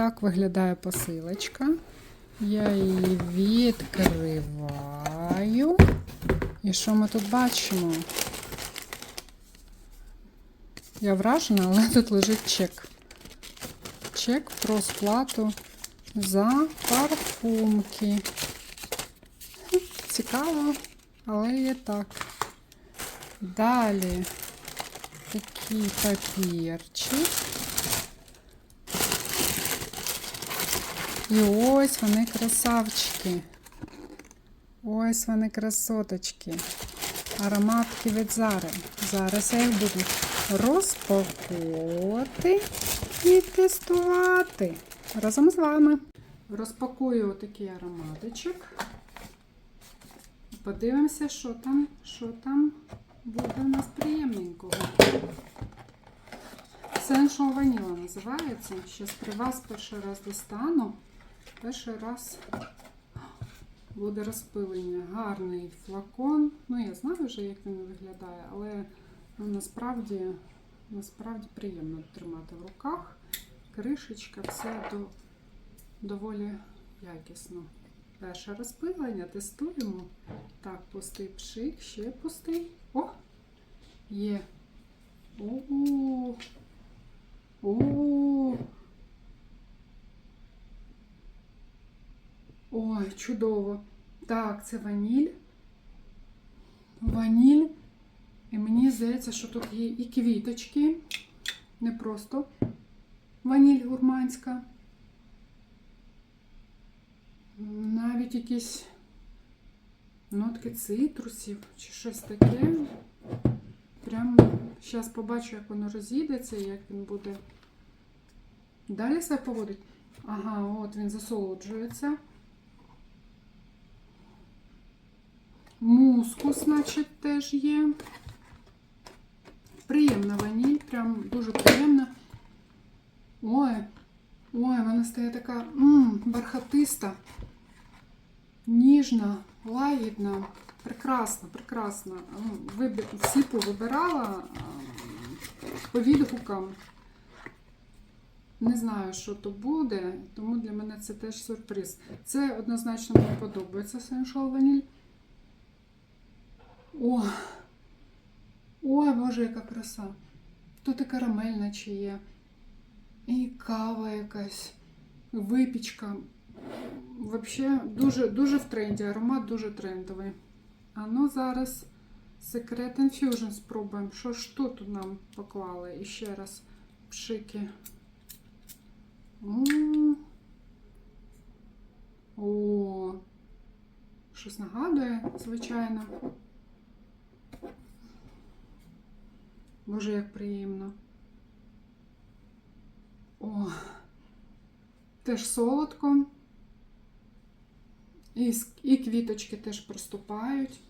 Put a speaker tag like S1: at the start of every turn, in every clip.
S1: так виглядає посилочка. Я її відкриваю. І що ми тут бачимо? Я вражена, але тут лежить чек. Чек про сплату за парфумки. Цікаво, але є так. Далі такий папірчик. І ось вони красавчики. Ось вони красоточки. Ароматки від Зари. Зараз я їх буду розпаковувати і тестувати разом з вами. Розпакую отакий ароматичок. Подивимося, що там, що там буде у нас приємненького. Sensual Vanilla називається. Щас при вас перший раз достану. Перший раз буде розпилення. Гарний флакон. Ну, я знаю вже, як він виглядає, але ну, насправді, насправді приємно тримати в руках. Кришечка, все до, доволі якісно. Перше розпилення, тестуємо. Так, пустий пшик, ще пустий. О! Є. О-о-о! О. Ой, чудово. Так, це ваніль. Ваніль. І мені здається, що тут є і квіточки. Не просто ваніль гурманська. Навіть якісь нотки цитрусів чи щось таке. Прям зараз побачу, як воно розійдеться, як він буде далі себе поводить. Ага, от він засолоджується. Мускус, значить, теж є. Приємна ваніль, прям дуже приємна. Ой, ой, вона стає така м, бархатиста, ніжна, лагідна. Прекрасно, прекрасно. Ну, Вибір, всі повибирала а, по відгукам. Не знаю, що то буде, тому для мене це теж сюрприз. Це однозначно мені подобається Sensual Vanille. О! Ой, Боже, яка краса! Тут і карамель наче є, і кава якась, випічка. Взагалі дуже, дуже в тренді, аромат дуже трендовий. А ну зараз Secret Infusion спробуємо. Що ж тут нам поклали? І ще раз пшики. О, щось нагадує, звичайно. Боже, як приємно. О, теж солодко. І, і квіточки теж проступають.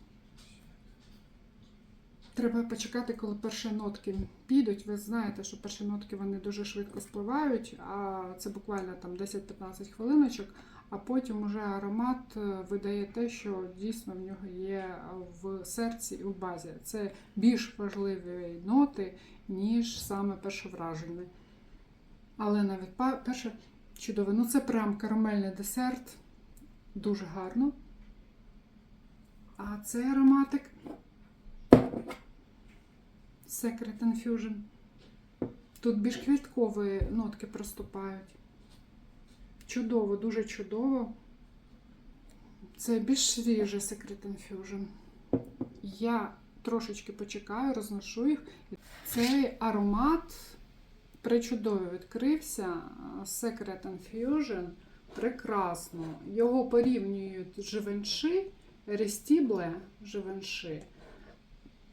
S1: Треба почекати, коли перші нотки підуть. Ви знаєте, що перші нотки вони дуже швидко спливають, а це буквально там 10-15 хвилиночок, а потім уже аромат е, видає те, що дійсно в нього є в серці і в базі. Це більш важливі ноти, ніж саме перше враження. Але навіть перше чудове. Ну це прям карамельний десерт. Дуже гарно. А цей ароматик Secret Infusion. Тут більш квіткові нотки проступають. Чудово, дуже чудово. Це більш свіжий Secret Infusion. Я трошечки почекаю, розношу їх. Цей аромат причудово відкрився. Secret Infusion. Прекрасно. Його порівнюють живенши, рестібле живенши.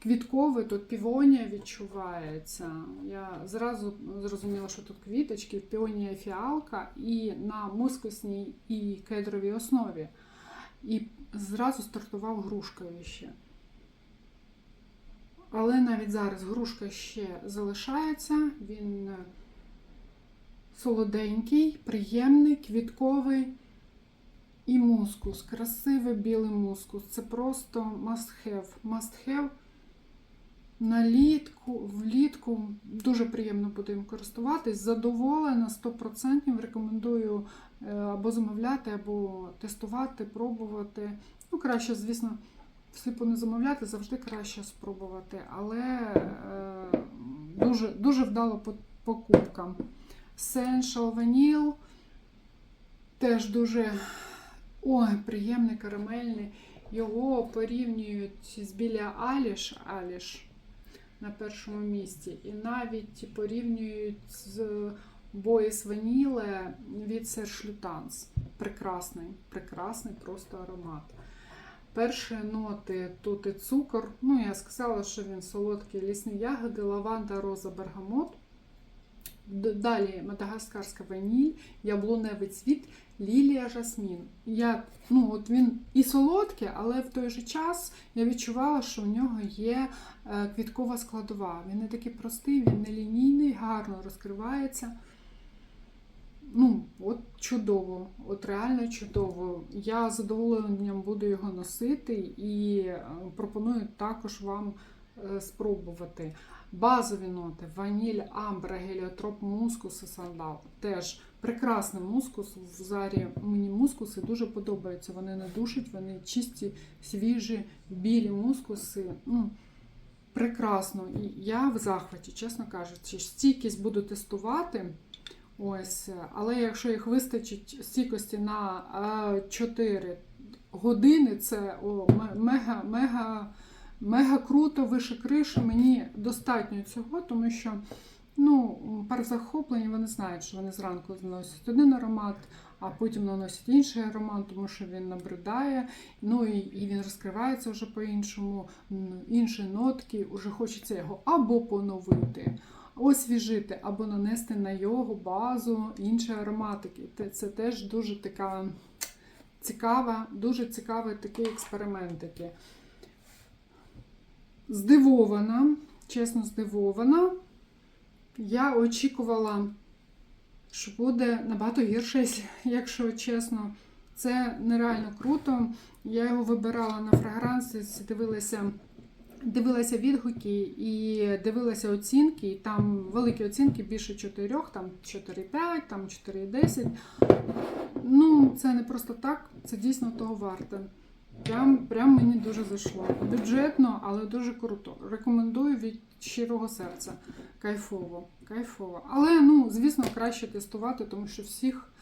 S1: Квітковий тут півонія відчувається. Я зразу зрозуміла, що тут квіточки, півонія фіалка і на мускусній і кедровій основі. І зразу стартував грушкою ще. Але навіть зараз грушка ще залишається. Він солоденький, приємний, квітковий. І мускус, красивий білий мускус. Це просто must have. Must have налітку, влітку дуже приємно буде їм користуватись. Задоволена 100%. Рекомендую е, або замовляти, або тестувати, пробувати. Ну, краще, звісно, всліпу не замовляти, завжди краще спробувати. Але е, дуже, дуже вдало по- покупка. Essential Vanille теж дуже ой, приємний, карамельний. Його порівнюють з біля Аліш, Аліш на першому місці. І навіть порівнюють з Боїс Ваніле від Сершлютанс. Прекрасний, прекрасний просто аромат. Перші ноти тут і цукор. Ну, я сказала, що він солодкий лісні ягоди, лаванда, роза, бергамот. Далі мадагаскарська ваніль, яблуневий цвіт, лілія, жасмін. Я, ну, от він і солодкий, але в той же час я відчувала, що в нього є е, квіткова складова. Він не такий простий, він не лінійний, гарно розкривається. Ну, от чудово, от реально чудово. Я з задоволенням буду його носити і е, пропоную також вам е, спробувати. Базові ноти: ваніль, амбра, геліотроп, мускус і сандал. Теж прекрасний мускус. В зарі мені мускуси дуже подобаються. Вони не душать, вони чисті, свіжі, білі мускуси. Ну, прекрасно. І я в захваті, чесно кажучи, стійкість буду тестувати. Ось, але якщо їх вистачить стійкості на е, 4 години, це о, ме- мега, круто, вище криші. Мені достатньо цього, тому що ну, пар захоплені, вони знають, що вони зранку наносять один аромат, а потім наносять інший аромат, тому що він набридає, ну і, і він розкривається вже по-іншому, інші нотки, вже хочеться його або поновити освіжити або нанести на його базу інші ароматики. Це теж дуже така цікава, дуже цікавий такий експеримент. Здивована, чесно здивована. Я очікувала, що буде набагато гірше, якщо чесно. Це нереально круто. Я його вибирала на фрагранси, дивилася дивилася відгуки і дивилася оцінки, і там великі оцінки більше 4, там 4,5, там 4,10. Ну, це не просто так, це дійсно того варте. Прям, прям мені дуже зайшло. Бюджетно, але дуже круто. Рекомендую від щирого серця. Кайфово, кайфово. Але, ну, звісно, краще тестувати, тому що всіх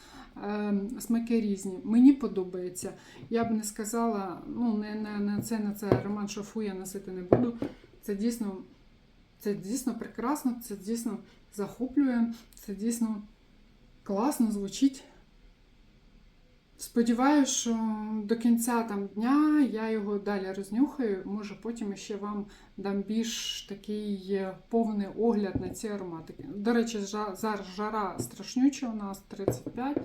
S1: е, смаки різні. Мені подобається. Я б не сказала, ну, не, не, не це, не це роман шафу я носити не буду. Це дійсно, це дійсно прекрасно, це дійсно захоплює, це дійсно класно звучить. Сподіваюся, що до кінця там дня я його далі рознюхаю. Може, потім ще вам дам більш такий е, повний огляд на ці ароматики. До речі, зараз жара страшнюча у нас 35.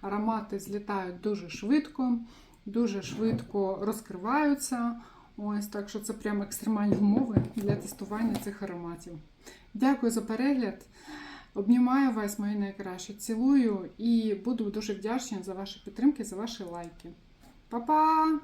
S1: Аромати злітають дуже швидко, дуже швидко розкриваються. Ось так що це прямо екстремальні умови для тестування цих ароматів. Дякую за перегляд. Обнімаю вас, мої найкращі. Цілую і буду дуже вдячна за ваші підтримки, за ваші лайки. Па-па!